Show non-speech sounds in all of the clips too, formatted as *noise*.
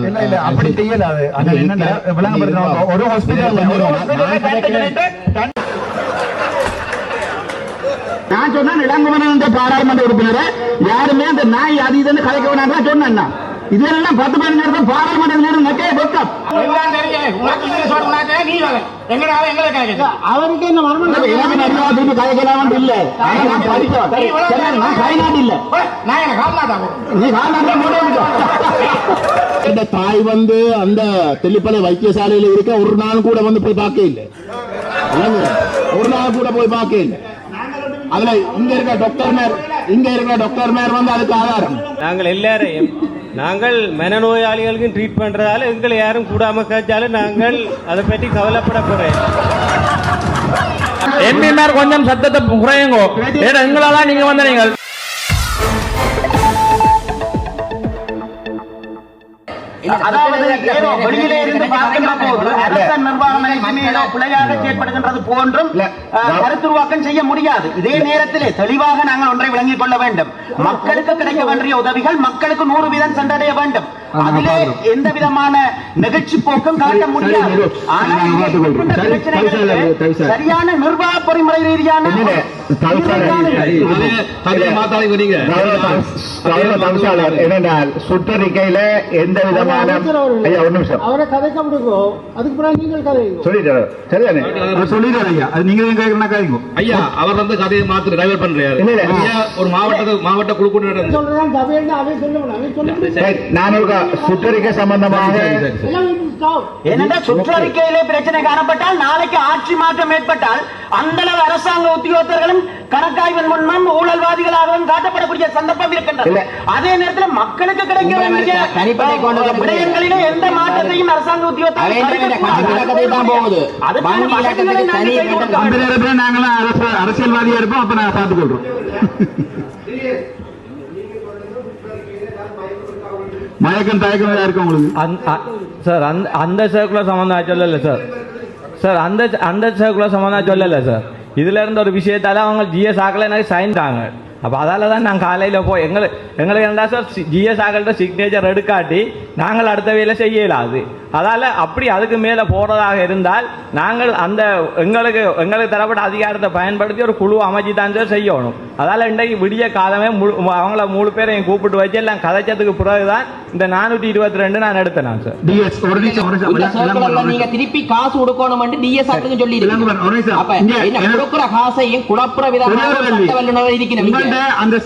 இல்ல இல்ல அப்படி செய்யல அது அது என்னன்னா விளங்கப்படுத்தணும் ஒரு ஹாஸ்பிட்டல் ஒரு ஹாஸ்பிட்டல் நான் இளங்குமரன் என்ற பாராளுமன்ற உறுப்பினரை யாருமே அந்த நாய் அது இதுன்னு கலைக்க வேணாம் சொன்னேன் நான். இதெல்லாம் பத்து பதினஞ்சு நேரம் பாராளுமன்ற நேரம் நக்கே வெக்கம் அவருக்கு என்ன திருப்பி கலைக்கலாம் இல்ல. கைநாட்டு இல்ல. நீ இந்த தாய் வந்து அந்த தெல்லிப்பளை வைத்தியசாலையில இருக்க ஒரு நாள் கூட வந்து போய் பார்க்க இல்லை? ஒரு நாள் கூட போய் பார்க்க இல்லை. அதுல இங்க இருக்க டாக்டர் மேர் இங்க இருக்க டாக்டர் மேர் வந்து அதுக்கு ஆதாரம் நாங்கள் எல்லாரையும் நாங்கள் மனநோயாளிகளுக்கும் ட்ரீட் பண்றதால எங்களை யாரும் கூடாம கேட்டாலும் நாங்கள் அதை பற்றி கவலைப்பட போறேன். எம்பிமார் கொஞ்சம் சத்தத்தை குறையுங்கோ. எங்களால நீங்க வந்த நீங்கள் அதாவது ஏதோ வெளியிலே இருந்து பார்க்கின்ற போது அரச நிர்வாகம் ஏதோ பிழையாக செயற்படுகின்றது போன்றும் கருத்துருவாக்கம் செய்ய முடியாது. இதே நேரத்திலே தெளிவாக நாங்கள் ஒன்றை விளங்கிக் கொள்ள வேண்டும். மக்களுக்கு கிடைக்க வேண்டிய உதவிகள் மக்களுக்கு நூறு வீதம் சென்றடைய வேண்டும். அதிலே எந்த விதமான நெகிழ்ச்சி போக்கும் காட்ட முடியாது. சரியான நிர்வாக பொறிமுறை ரீதியான என்னென்றால் சுற்றறிக்கையில எந்த விதமான அவரை கதைக்க முடியுங்கோ அதுக்கு பிறகு நீங்கள் கதைங்க. சொல்லிட்டாரு. சரிதானே சொல்லிட்டாரு ஐயா. அது நீங்க கேட்கணும் காய்க்கும் ஐயா அவர் வந்து கதையை மாத்து டைவர்ட் பண்றாரு. இல்ல, இல்ல. ஐயா ஒரு மாவட்டத்துக்கு மாவட்ட குழு கூட்டம் சொல்றேன் கதைன்னு அவன் சொல்ல முடியும் அவன் சொல்ல முடியும் சரி, நான் ஒரு சுற்றறிக்கை சம்பந்தமாக. ஏனென்றால் சுற்றறிக்கையிலே பிரச்சனை காணப்பட்டால் நாளைக்கு ஆட்சி மாற்றம் ஏற்பட்டால் அந்த அளவு அரசாங்க உத்தியோகத்தர்களும் கணக்காய்வின் முன்னும் ஊழல்வாதிகளாகவும் காட்டப்படக்கூடிய சந்தர்ப்பம் இருக்கின்றது. அதே நேரத்தில் மக்களுக்கு கிடைக்க வேண்டிய எந்த மாற்றத்தையும் அரசாங்க நாங்களாம் அரசு அரசியல்வாதியா இருப்போம் அப்ப நான் பார்த்துக் கொள்றோம் மயக்கம் தயக்கம் ஏதா இருக்கு உங்களுக்கு? சார் அந்த அந்த சர்க்குலர் சம்பந்தம் சொல்லல சார். சார் அந்த அந்த சர்க்குலர் சம்பந்தம் சொல்லல சார். இதுல இருந்த ஒரு விஷயத்தால அவங்க ஜிஎஸ் ஆக்கல எனக்கு சைன் தாங்க. அப்போ அதால் தான் நான் காலையில் போய் எங்களுக்கு எங்களுக்கு என்ன சார் ஜிஎஸ் ஆகல்கிட்ட சிக்னேச்சர் எடுக்காட்டி நாங்கள் அடுத்த வேலை செய்யலாது அதால அப்படி அதுக்கு மேலே போறதாக இருந்தால் நாங்கள் அந்த எங்களுக்கு எங்களுக்கு தரப்பட்ட அதிகாரத்தை பயன்படுத்தி ஒரு குழு அமைச்சு தான் சார் செய்யணும். அதால இன்றைக்கு விடிய காலமே முழு அவங்கள மூணு பேரையும் கூப்பிட்டு வச்சு எல்லாம் கதைச்சதுக்கு பிறகுதான் இந்த நானூற்றி இருபத்தி ரெண்டு நான் எடுத்தேன் நான் சார் டிஎஸ் ஒரு நிமிஷம் நீங்க திருப்பி காசு கொடுக்கணும் டிஎஸ் ஆக்டுக்கு சொல்லி கொடுக்கிற காசையும் குழப்புற இங்க. உங்கள்ட்ட அந்த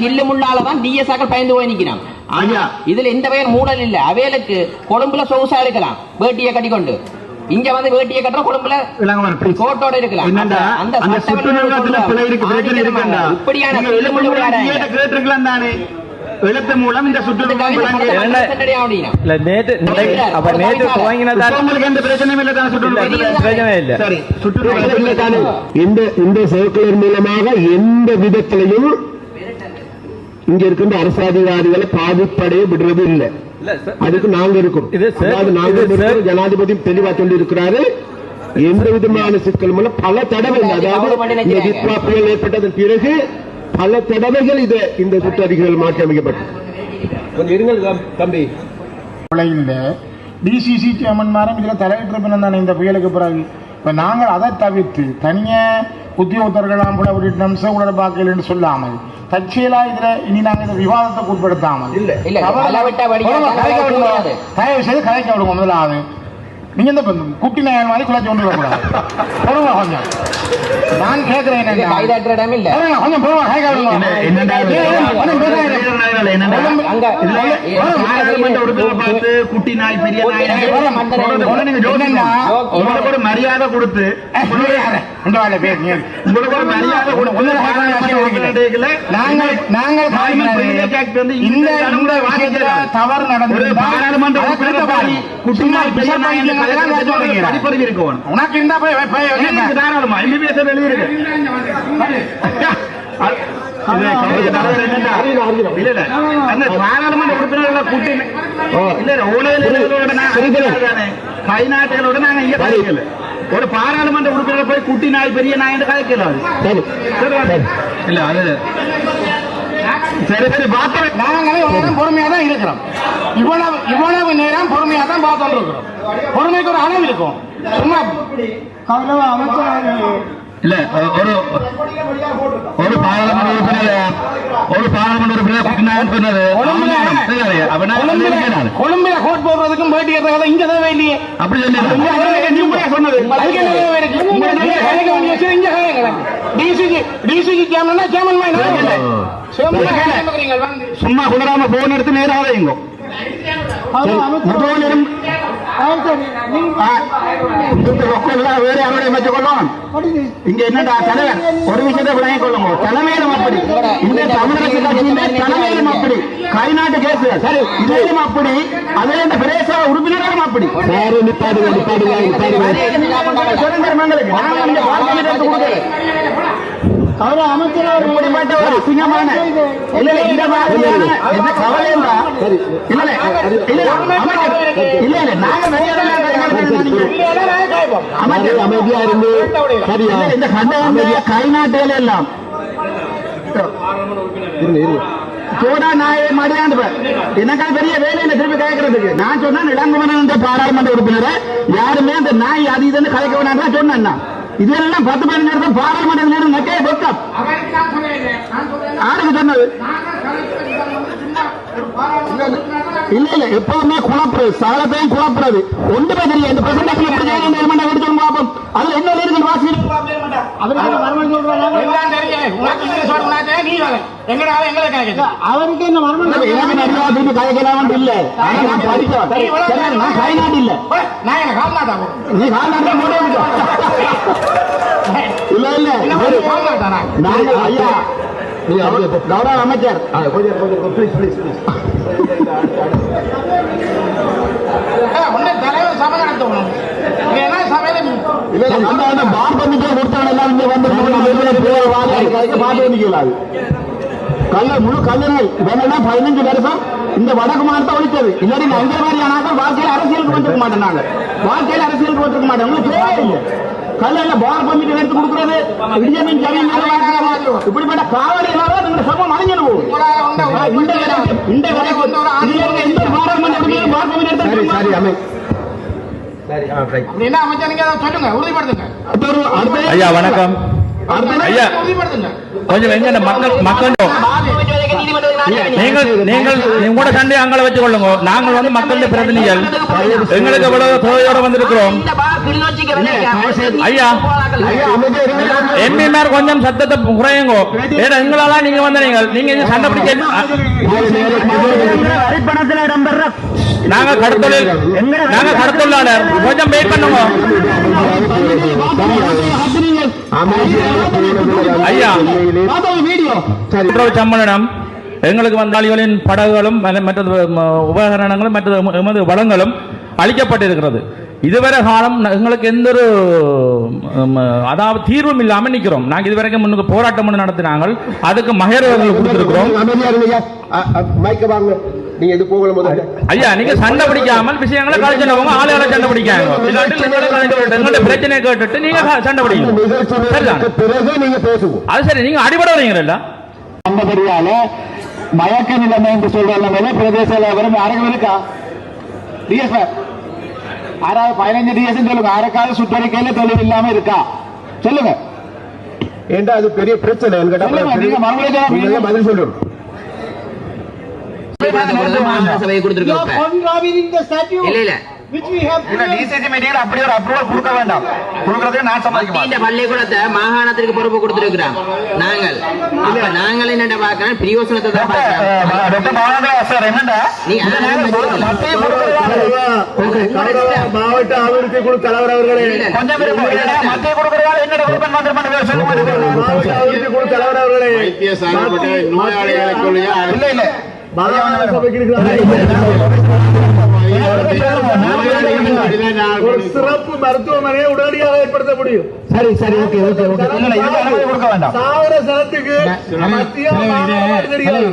தில்லு முள்ளாலதான் டிஎஸ் ஆக்கள் பயந்து போய் நிக்கிறான் ஆனா, ஐயா. இதுல எந்த பெயர் மூடல் இல்ல. அவைகளுக்கு கொழும்புல சொகுசா இருக்கலாம் வேட்டியை கட்டிக்கொண்டு இங்க வந்து வேட்டியை கட்டுற கொழும்புல. கோட்டோட இருக்கலாம் அந்த. இப்படியான எழுத்து மூலம் இந்த சுற்றுலா இந்த இந்த சர்க்குலர் மூலமாக எந்த விதத்திலையும் இங்க இருக்கின்ற அரசு அதிகாரிகளை பாதிப்படைய விடுறது இல்லை. அதுக்கு நாங்க இருக்கோம். நாங்க ஜனாதிபதி தெளிவா சொல்லி இருக்கிறாரு எந்த விதமான சிக்கல் மூலம் பல தடவை அதாவது இந்த வித்வா புயல் ஏற்பட்டதன் பிறகு பல தடவைகள் இது இந்த சுற்றறிக்கைகள் மாற்றி அமைக்கப்பட்டது. கொஞ்சம் இருங்கள் தம்பி. டிசிசி சேர்மன்மாரும் இதில் தலையிட்டிருப்பினம் தானே இந்த புயலுக்கு பிறகு. இப்போ நாங்கள் அதை தவிர்த்து தனியாக உத்தியோகத்தர்களாம் நிமிஷம் கூட பார்க்கலன்னு சொல்லாமல் தற்செயலா இதில் இனி நாங்கள் இந்த விவாதத்துக்கு உட்படுத்தாமல் வடிவம். தயவு செய்து கலைக்க விடுங்க முதலாவது நீங்க இந்த குட்டி நாயன் மாதிரி குலைச்சு கொண்டு வரக்கூடாது பொறுமை கொஞ்சம் நான் கேட்கிறேன் கொஞ்சம் உறுப்பினரை பார்த்து குட்டி நாய் பெரிய நாய் என்னன்னா, உங்களுக்கு ஒரு மரியாதை கொடுத்து மரியாதை உறுப்பினர்களை நாங்கள் நாங்கள் இந்த இந்த விஷயத்துல தவறு பாராளுமன்ற பெரிய. படிப்பறிவு உனக்கு இருந்தா போய் தாராளமா? எம்பிபிஎஸ் எழுதியிருக்கு பாராளுமன்ற உறுப்பினர்களை கூட்டி இல்ல ஊழலோட கை நாட்டுகளோட நாங்க இங்க ஒரு பாராளுமன்ற உறுப்பினர் போய் குட்டி நாய் பெரிய நாய் என்று கலைக்கல அது சரி இல்ல அது சரி சரி பார்த்தோம் நாங்களே நேரம் பொறுமையா தான் இருக்கிறோம் இவ்வளவு இவ்வளவு நேரம் பொறுமையா தான் பார்த்துட்டு இருக்கிறோம் பொறுமைக்கு ஒரு அளவு இருக்கும் சும்மா கௌரவ அமைச்சர் இல்ல ஒரு ஒரு பாராளுமன்ற உறுப்பினர் ஒரு பாராளுமன்ற உறுப்பினர் சொன்னது கொழும்புல கோட் போடுறதுக்கும் பேட்டி எடுக்கிறதும் இங்க தேவை இல்லையே அப்படி இங்க சொன்னது இங்க வேண்டிய இங்க டிசிஜி டிசிஜி கேமரா கேமன் சும்மா குளராம போன் எடுத்து நேராக வைங்க ரொக்கம் வேற யாரோட படிங்க. இங்க என்னடா தலைவர் ஒரு விஷயத்தை விளங்கிக் கொள்ளுங்க தலைமையிலும் அப்படி இந்த தமிழரசு கட்சியில தலைமையிலும் அப்படி கைநாட்டு கேஸ் சரி இதையும் அப்படி அதே இந்த பிரதேச உறுப்பினர்களும் அப்படி நிப்பாடுங்க நிப்பாடுங்க வாழ்க்கை எடுத்து கொடுக்குறேன் கௌரவ அமைச்சர் அவர்கள் இப்படிப்பட்ட ஒரு அசிங்கமான இல்ல இல்ல இந்த மாதிரியான என்ன கவலை இல்ல இல்ல இல்ல இல்ல அமைச்சர், இல்ல இல்ல நாங்க மரியாதை அமைச்சர். அமைதியா இருந்து சரியா இந்த சண்டை கை நாட்டுகள் எல்லாம். சோடா நாயை மடியாண்டு எனக்காக பெரிய வேலை இல்லை திருப்பி கேட்கறதுக்கு? நான் சொன்னேன் இளங்குமரன் என்ற பாராளுமன்ற உறுப்பினரை யாருமே அந்த நாய் அது இதுன்னு கலைக்க வேணாம் சொன்னேன் நான். இதெல்லாம் பத்து பதினஞ்சு நேரத்தில் பாராளுமன்ற நேரம் நக்கே வெக்கம். யாருக்கு சொன்னது? இல்ல இல்ல. எப்பவுமே குழப்புறது சகலத்தையும் குழப்புறது ஒன்றுமே தெரியும் இந்த எப்படி அதுல என்ன இருக்கு வாசி அவருக்கு மர்மம் சொல்றாங்க? நீ வேலை எங்கடா எங்களை கேட்குது அவருக்கு என்ன மர்மம் எனக்கு நிறைய திருப்பி கலைக்கலாம் இல்ல. நான் படித்தவன் சரி, நான் கை நாட்டு இல்ல. நான் என்ன கால்நாட்டா நீ கால்நாட்டை மூட இல்ல இல்ல. ஐயா. கௌரவ அமைச்சர். கொஞ்சம் கொஞ்சம் ப்ளீஸ் ப்ளீஸ் ப்ளீஸ் உன்னை தலைவர் சபை நடத்தணும். நீ என்ன சபையில இல்ல இல்ல அந்த அந்த பார் பண்ணிட்டு கொடுத்தவன் எல்லாம் இங்க வந்து பாட்டு வந்துக்கலாம் கல்ல முழு கல்லணை வேணும்னா பதினஞ்சு வருஷம் இந்த வடக்கு மாநிலத்தை ஒழித்தது. இல்லாட்டி இந்த மாதிரி ஆனாதான் வாழ்க்கையில அரசியலுக்கு வந்துருக்க மாட்டோம் நாங்க. வாழ்க்கையில அரசியலுக்கு வந்துருக்க மாட்டோம். உங்களுக்கு தேவையே இல்லை கல்ல பார் பண்ணிட்டு எடுத்து கொடுக்குறது இடியமின் ஜமீன் இப்படிப்பட்ட காவலி இல்லாத இந்த சமம் அழிஞ்சிடும் இந்த இந்த வரைக்கும் எந்த பாராளுமன்ற பார் பண்ணிட்டு எடுத்து சரி அமை. அப்படி என்ன அமைச்சர் நீங்க அதை சொல்லுங்க உறுதிப்படுத்துங்க அடுத்த ஐயா வணக்கம் அடுத்த ஐயா உறுதிப்படுத்துங்க கொஞ்சம் எங்க மக்கள் மக்கள் நீங்கள் நீங்கள் உங்களோட சண்டை அங்களை வச்சு கொள்ளுங்க நாங்கள் வந்து மக்களுடைய பிரதிநிதிகள் எங்களுக்கு எவ்வளவு தேவையோட வந்திருக்கிறோம் ஐயா எம்பிமார் கொஞ்சம் சத்தத்தை குறையுங்க ஏன்னா எங்களால நீங்க வந்த நீங்கள் நீங்க இங்க சண்டை பிடிக்க நாங்க கடத்தொழில் நாங்க கடத்தொழிலாளர். கொஞ்சம் வெயிட் பண்ணுங்க. ஐயா சம்மளனம் எங்களுக்கு வந்தாளிகளின் படகுகளும் மற்ற- மற்றது உபகரணங்களும் மற்ற எமது வளங்களும் அளிக்கப்பட்டிருக்கிறது இதுவரை காலம் எங்களுக்கு எந்த ஒரு அதாவது தீர்வும் இல்லாமல் நிற்கிறோம். நாங்கள் இதுவரைக்கும் முன்னுக்கு போராட்டம் ஒன்று நடத்தினாங்க அதுக்கு மகேரவர்கள் கொடுத்திருக்கிறோம். நீங்க இது போகல முதல்ல? ஐயா நீங்க சண்டை பிடிக்காமல் விஷயங்களை கழிச்சினவங்க ஆளுகளை சண்டை பிடிக்காங்க பிரச்சனையை கேட்டுட்டு நீங்க சண்டை பிடிக்கணும். பிறகு நீங்க பேசுவோம். அது சரி நீங்க அடிபட வரீங்களா அந்தபடியால மயக்க நிலைமை என்று சொல்ற நிலைமையில பிரதேச வியாபாரம் யாருக்கும் இருக்கா டிஎஸ் ஆறாவது பதினஞ்சு டிஎஸ் சொல்லுங்க. யாருக்காவது சுற்றறிக்கையில தொழில் இல்லாம இருக்கா? சொல்லுங்க. ஏண்டா அது பெரிய பிரச்சனை. மறுபடியும் பதில் சொல்லணும் மாகாணத்திற்கு பொறுப்பு கொடுத்திருக்கிறோம் நாங்கள். நாங்கள் என்ன பார்க்கிறோம்? பிரியோசனத்தை தான் மாவட்ட அபிவிருத்தி குழு தலைவர் அவர்களே. கொஞ்சம் மாவட்ட அபிவிருத்தி குழு தலைவர் அவர்களே. இல்ல. ஒரு சிறப்பு மருத்துவமனையை உடனடியாக ஏற்படுத்த முடியும் சரி சரி ஓகே ஓகே ஓகே கொடுக்க வேண்டாம் சாகர சனத்துக்கு மத்திய தெரியாது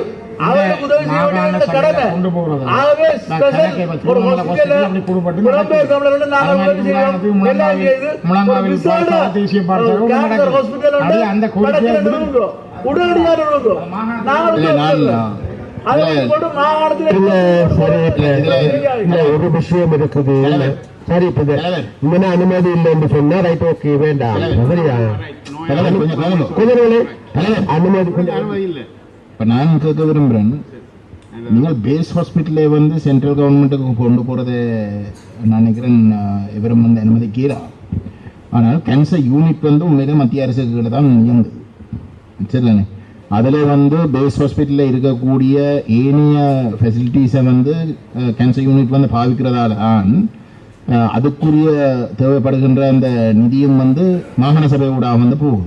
உடனடியாக ஒரு விஷயம் இருக்குது. சரி இப்ப அனுமதி இல்லை என்று சொன்னா ரைட் ஓகே வேண்டாம். சரியா? அனுமதி கொஞ்சம் இப்ப நான் கேட்க விரும்புறேன் நீங்கள் பேஸ் ஹாஸ்பிட்டலே வந்து சென்ட்ரல் கவர்மெண்ட்டுக்கு கொண்டு போறது நான் நினைக்கிறேன் இவரும் வந்து அனுமதிக்கிறா. ஆனால் கேன்சர் யூனிட் வந்து உண்மையிலே மத்திய அரசுக்கு கீழே தான் இயங்குது சரிதானே? அதில் வந்து பேஸ் ஹாஸ்பிட்டலில் இருக்கக்கூடிய ஏனைய ஃபெசிலிட்டிஸை வந்து கேன்சர் யூனிட் வந்து பாவிக்கிறதால தான் அஹ், அதுக்குரிய தேவைப்படுகின்ற அந்த நிதியும் வந்து மாகாண சபை ஊடாக வந்து போகுது.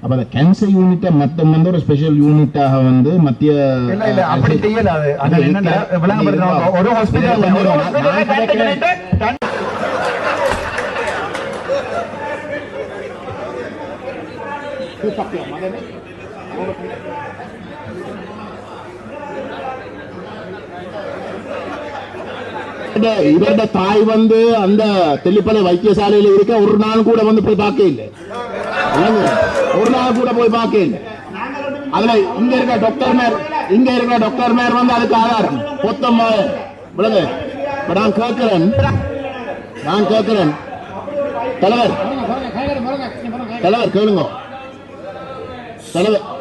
அப்ப அந்த கேன்சர் யூனிட்டை மட்டும் வந்து ஒரு ஸ்பெஷல் யூனிட்டாக வந்து மத்திய அப்படி ஒரு ஹாஸ்பிட்டல் ஒரு ஹாஸ்பிட்டல் இவருடைய- தாய் வந்து அந்த தெல்லிப்பளை வைத்தியசாலையில இருக்க ஒரு நாள் கூட வந்து போய் பார்க்க இல்லை. ஒரு நாள் கூட போய் பார்க்க இல்லை. அதுல இங்க இருக்க டாக்டர் மேர் இங்க இருக்க டாக்டர் மேர் வந்து அதுக்கு ஆதாரம். பொத்தம் நான் கேட்கிறேன். நான் கேட்கிறேன். தலைவர். தலைவர் கேளுங்க. தலைவர்.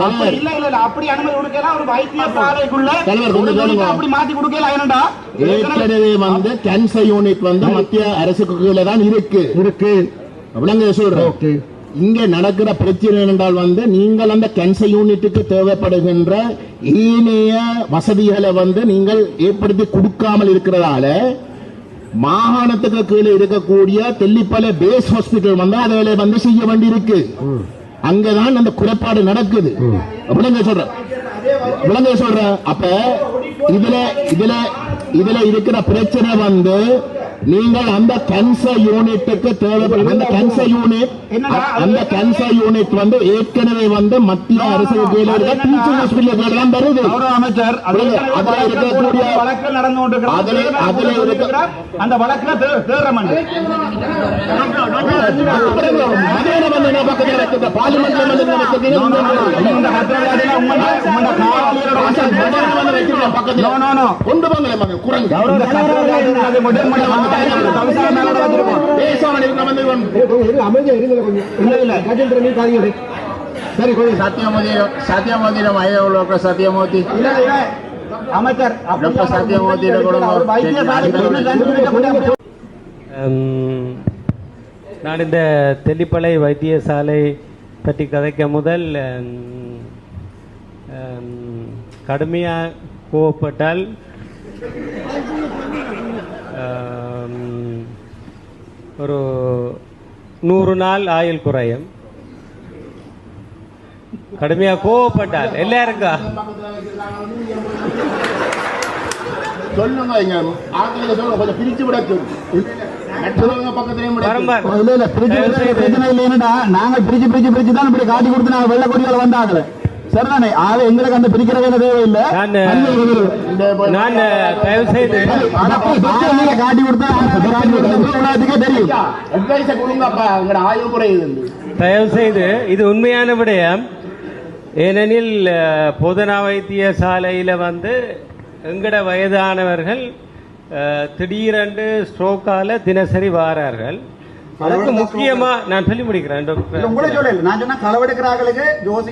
தலைவர் இல்ல இல்ல இல்ல. அப்படி அனுமதி கொடுக்கலாம் ஒரு வைத்தியசாலைக்குள்ள தலைவர், கொஞ்சம் கேளுங்க. அப்படி மாத்தி கொடுக்கல. என்னடா ஏற்கனவே வந்து கேன்சர் யூனிட் வந்து மத்திய அரசுக்கு கீழே தான் இருக்கு. இருக்கு. விளங்க சொல்றேன். இங்க நடக்கிற பிரச்சனை என்றால் வந்து நீங்கள் அந்த கேன்சர் யூனிட்டுக்கு தேவைப்படுகின்ற ஏனைய வசதிகளை வந்து நீங்கள் ஏற்படுத்தி கொடுக்காமல் இருக்கிறதால மாகாணத்துக்கு கீழே இருக்கக்கூடிய தெல்லிப்பளை பேஸ் ஹாஸ்பிட்டல் வந்து அதை வந்து செய்ய வேண்டியிருக்கு. அங்கதான் அந்த குறைபாடு நடக்குது. விளங்க சொல்றேன் விளங்க சொல்றேன் அப்ப இதுல இதுல இதுல இருக்கிற பிரச்சனை வந்து நீங்கள் அந்த கேன்சர் யூனிட்டுக்கு தேவைப்படும் அந்த கேன்சர் யூனிட் அந்த கேன்சர் யூனிட் வந்து ஏற்கனவே வந்து மத்திய அரசு கீழே இருக்க டீச்சிங் ஹாஸ்பிட்டல் தான் வருது கௌரவ அமைச்சர் அதுல இருக்கக்கூடிய வழக்கு நடந்து கொண்டிருக்கிறது. அதுல- இருக்க- அந்த வழக்குல தே- தேர்றமண்டு மதியான வந்து என்ன பக்கத்துல வைக்கிறது பார்லிமெண்ட்ல வந்து என்ன வைக்கிறது இந்த பத்திரவாதியில உங்களோட உங்களோட காவலரோட வசதி. No, no, no. கொண்டு போங்களே மகன் குரங்கு கௌரவ பத்திரவாதிகள் உள்ள முதல் அமைச்சர் நான் இந்த தெல்லிப்பளை வைத்தியசாலை பற்றி கதைக்க முதல் கடுமையாக கோவப்பட்டால் ஒரு நூறு நாள் ஆயுள் குறையும். கடுமையாக கோவப்பட்டால் எல்லாருக்கும். சொல்லுங்க கொஞ்சம் பிரிச்சு விட நாங்க பிரிச்சு பிரிச்சு பிரிச்சு தான் இப்படி காட்டி கொடுத்து நாங்க வெள்ள கொடியால வந்தாங்களே. சரிதானே ஆக எங்களுக்கு அந்த பிரிக்கிற வேலை தேவையில்லை நான் தயவு செய்து காட்டி கொடுத்தா தெரியும். தயவு செய்து இது. உண்மையான விடயம். ஏனெனில் அஹ், பொதுநா வைத்தியசாலையில் வந்து எங்கட வயதானவர்கள் திடீரென்று ஸ்ட்ரோக்கால தினசரி வாரார்கள். அதுக்கு முக்கியமா நான் சொல்லி முடிக்கிறேன். உங்களை டாக்டர் சொல்லல நான் சொன்னா ஜோசி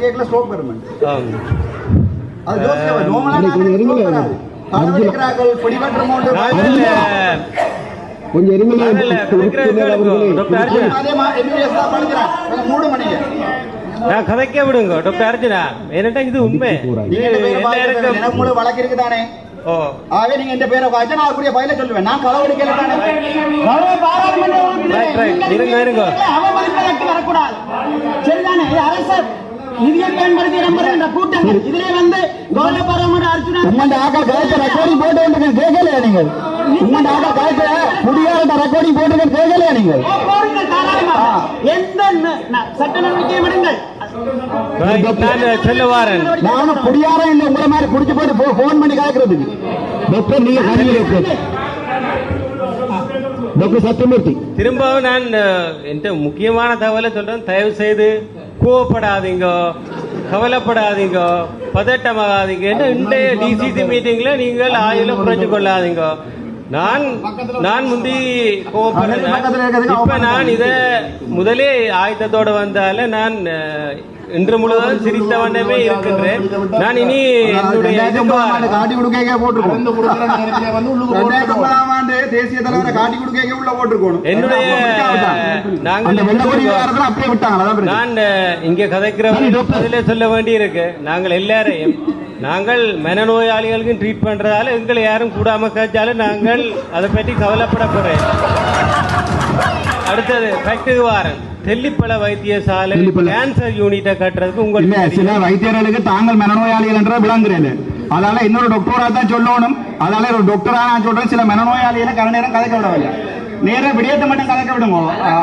ஆம். அது ஜோசி நோமலா பிடிபற்ற கொஞ்சம் மூடு மணிங்க நான் கதைக்க விடுங்க. டாக்டர் அர்ஜுனா ஏன்னா இது உண்மை? வழக்கு இருக்குதானே? ஓ. ஆகவே நீங்க இந்த பேரை வாய்ச்சா நான் அதுக்குரிய பயில சொல்லுவேன். நான் right. நீங்கள் இருங்க, இருங்க. அவமதிப்பதற்கு வரக்கூடாது. சரிதானே? அரசர் நிதியை பயன்படுத்தி கூட்டங்கள். இதிலே வந்து கௌரவ பாராளுமன்ற அர்ஜுனா உங்கள்ட்ட ஆக்கள் கயத்த ரெக்கார்டிங் போட்டு வந்து கேட்கலையா ஆக்கள் கயத்த குடியாரத்த ரெக்கார்டிங் போட்டு கேட்கலையா நீங்கள்? எந்த ந- ந- சட்ட நடவடிக்கையும் Right, நான் சொல்ல வாரேன் நானும் குடியாரம் இல்லை உங்களை மாதிரி குடிச்சு போட்டு போன் பண்ணி கேட்கறதுக்கு டாக்டர் நீங்க காதியோடு டாக்டர் சத்யமூர்த்தி. திரும்பவும் நான் என்கிட்ட முக்கியமான தகவலை சொல்றேன். தயவு செய்து கோவப்படாதீங்க கவலைப்படாதீங்க பதட்டமாகாதீங்க. இன்றைய டிசிசி மீட்டிங்ல நீங்கள் ஆயுள குறைச்சு கொள்ளாதீங்க. நான் நான் முந்தி இப்ப நான் இத முதலே ஆயத்தத்தோட வந்தால நான் இன்று முழுவதும் சிரித்த வண்ணமே இருக்கின்றேன். நான் இனி என்னுடைய. காட்டி கொடுக்க போட்டிருக்கோம். *laughs* ஆண்டு தேசிய தலைவரை காட்டி கொடுக்க உள்ள போட்டிருக்கணும் என்னுடைய நாங்கள். நான் இங்க அதிலே சொல்ல வேண்டி இருக்கு நாங்கள் எல்லாரையும் நாங்கள் மனநோயாளிகளுக்கு ட்ரீட் பண்றதால எங்களை யாரும் கூடாம கேட்டாலும் நாங்கள் அதை பற்றி கவலைப்பட போறேன். அடுத்தது ஃபேக்டரி வாரன். தெல்லிப்பழ வைத்தியசாலை கேன்சர் யூனிட்டை கட்டுறதுக்கு உங்களுக்கு சில வைத்தியர்களுக்கு தாங்கள் மனநோயாளிகள் என்ற விளங்குறேன். அதனால இன்னொரு டாக்டரா தான் சொல்லணும். அதனால ஒரு டாக்டரா நான் சொல்றேன். சில மனநோயாளிகளை கர நேரம் கதைக்க விடவில்லை. நேர விடயத்தை மட்டும் கதைக்க விடுங்க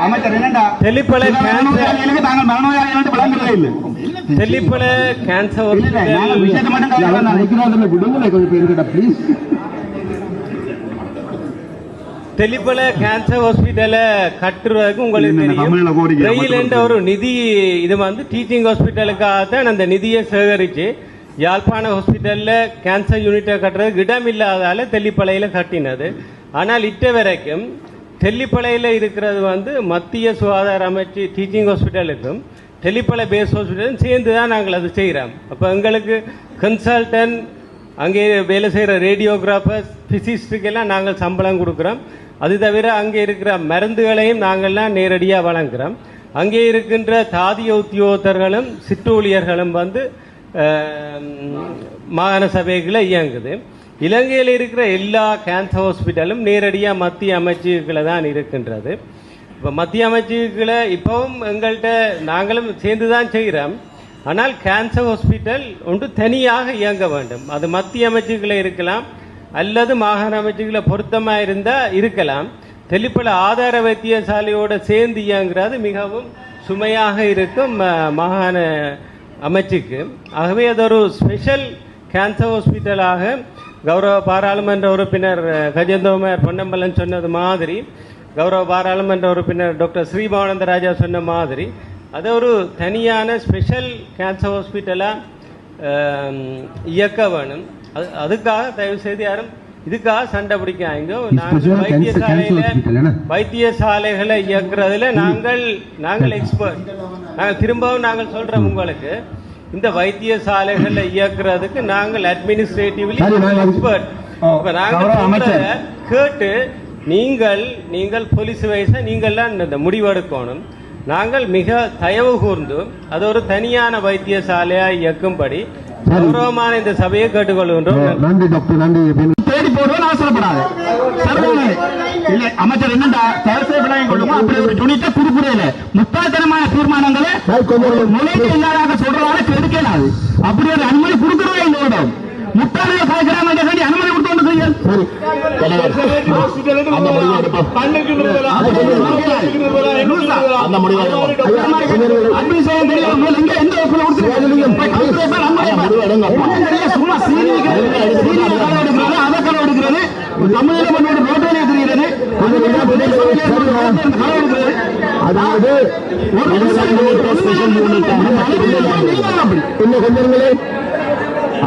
அமைச்சர் என்னண்டா சில மனநோயாளிகளுக்கு தாங்கள் மனநோயாளிகள் விளங்குறதே இல்லை தெல்லிப்பழ கேன்சர் விஷயத்தை மட்டும் கதைக்க வேண்டாம். விடுங்களேன் கொஞ்சம் பேருக்கிட்ட ப்ளீஸ் தெளிப்பல கேன்சர் ஹாஸ்பிட்டலை கட்டுறதுக்கு உங்களுக்கு தெரியும் தமிழ்ல கோரிக்கை ரயில் என்ற ஒரு நிதி இது வந்து டீச்சிங் ஹாஸ்பிட்டலுக்காக தான் அந்த நிதியை சேகரித்து யாழ்ப்பாண ஹாஸ்பிட்டலில் கேன்சர் யூனிட்டை கட்டுறதுக்கு இடம் இல்லாதால தெல்லிப்பளையில் கட்டினது ஆனால் இட்ட வரைக்கும் தெல்லிப்பளையில் இருக்கிறது வந்து மத்திய சுகாதார அமைச்சு டீச்சிங் ஹாஸ்பிட்டலுக்கும் தெல்லிப்பளை பேஸ் ஹாஸ்பிட்டலும் சேர்ந்து தான் நாங்கள் அது செய்கிறோம் அப்போ எங்களுக்கு கன்சல்டன்ட் அங்கே வேலை செய்கிற ரேடியோகிராஃபர்ஸ் ஃபிசிஸ்டுக்கெல்லாம் நாங்கள் சம்பளம் கொடுக்குறோம். அது தவிர அங்கே இருக்கிற மருந்துகளையும் நாங்கள்லாம் நேரடியாக வழங்குகிறோம் அங்கே இருக்கின்ற தாதிய உத்தியோகத்தர்களும் சிற்றூழியர்களும் வந்து மாகாண சபைகளை இயங்குது. இலங்கையில் இருக்கிற எல்லா கேன்சர் ஹாஸ்பிட்டலும் நேரடியாக மத்திய அமைச்சுகளை தான் இருக்கின்றது. இப்போ மத்திய அமைச்சுகளை இப்போவும் எங்கள்கிட்ட நாங்களும் சேர்ந்து தான் செய்கிறோம் ஆனால் கேன்சர் ஹாஸ்பிட்டல் ஒன்று தனியாக இயங்க வேண்டும். அது மத்திய அமைச்சுகளை இருக்கலாம் அல்லது மாகாண அமைச்சுகளை பொருத்தமாக இருந்தால் இருக்கலாம். தெளிப்பல ஆதார வைத்தியசாலையோடு சேர்ந்து இயங்குறது மிகவும் சுமையாக இருக்கும் மாகாண அமைச்சுக்கு. ஆகவே அது ஒரு ஸ்பெஷல் கேன்சர் ஹாஸ்பிட்டலாக கௌரவ பாராளுமன்ற உறுப்பினர் கஜேந்திரகுமார் பொன்னம்பலன் சொன்னது மாதிரி கௌரவ பாராளுமன்ற உறுப்பினர் டாக்டர் ஸ்ரீபானந்த ராஜா சொன்ன மாதிரி அது ஒரு தனியான ஸ்பெஷல் கேன்சர் ஹாஸ்பிட்டலாக இயக்க வேணும். அது அதுக்காக தயவு செய்து யாரும் இதுக்காக சண்டை பிடிக்காங்க நாங்கள் வைத்தியசாலையில? வைத்தியசாலைகளை இயக்குறதுல நாங்கள் நாங்கள் எக்ஸ்பர்ட் நாங்கள் திரும்பவும் நாங்கள் சொல்றோம் உங்களுக்கு. இந்த வைத்தியசாலைகளை இயக்குறதுக்கு நாங்கள் அட்மினிஸ்ட்ரேட்டிவ்லி எக்ஸ்பர்ட் இப்ப நாங்கள். கேட்டு நீங்கள் நீங்கள் போலீஸ் வயசை நீங்கள்லாம் இந்த முடிவெடுக்கணும் நாங்கள் மிக தயவு கூர்ந்து அது ஒரு தனியான வைத்தியசாலையா இயக்கும்படி கௌரவமான இந்த சபையை கேட்டுக்கொள்கின்றோம். நன்றி டாக்டர் நன்றி. தேடி போடுவேன் அவசரப்படாது? இல்ல அமைச்சர் என்னண்டா தேவசை விளங்கி கொள்ளுமோ அப்படி ஒரு துணித்த குறுக்குறையில. முட்டாள்தனமான தீர்மானங்களை மொழிக்கு இல்லாத சொல்றதால கெடுக்கலாது. அப்படி ஒரு அனுமதி கொடுக்கறதே இடம். முட்டாளைய கலைக்கிறாங்க வேண்டி அனுமதி கொடுத்து கொண்டு செய்யல் சரி. அந்த முடிவை அதாவது ஒரு ஸ்பெஷல் யூனிட் அப்படி இன்னும் கொஞ்சங்களே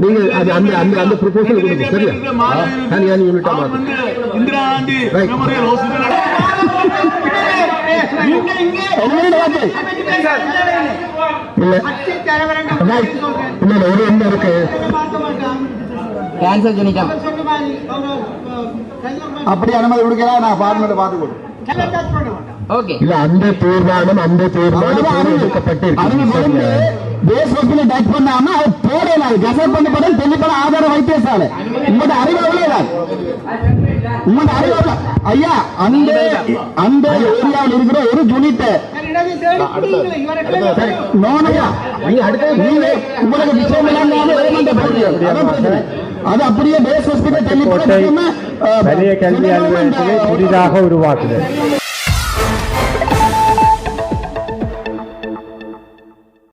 நீங்க அது அந்த அந்த அந்த ப்ரொபோசல் கொடுங்க சரியா? தனி தனி யூனிட்டா மாத்து. இந்திரா காந்தி. மெமோரியல் இல்ல, ஒரு என்ன இருக்கு. கேன்சர் யூனிட்டம் அப்படி அனுமதி கொடுக்கலாம் நான் பார்மெண்ட் பார்த்து கொடு ஓகே இல்ல அந்த தீர்மானம் அந்த தீர்மானம் தேசத்துல டச் பண்ணாம அது போடல அது கசட் பண்ணப்பட தெளிப்பட ஆதார வைத்தியசாலை. உங்களோட அறிவு எவ்வளவு உங்களோட அறிவு எவ்வளவு? ஐயா அந்த அந்த ஏரியாவில் இருக்கிற ஒரு. நீங்க உங்களுக்கு விஷயம் இல்லாம. அது அப்படியே பேஸ் ஹாஸ்பிட்டல் கோட்டை பெரிய கல்வி அலுவலகத்திலே புதிதாக உருவாக்குதல்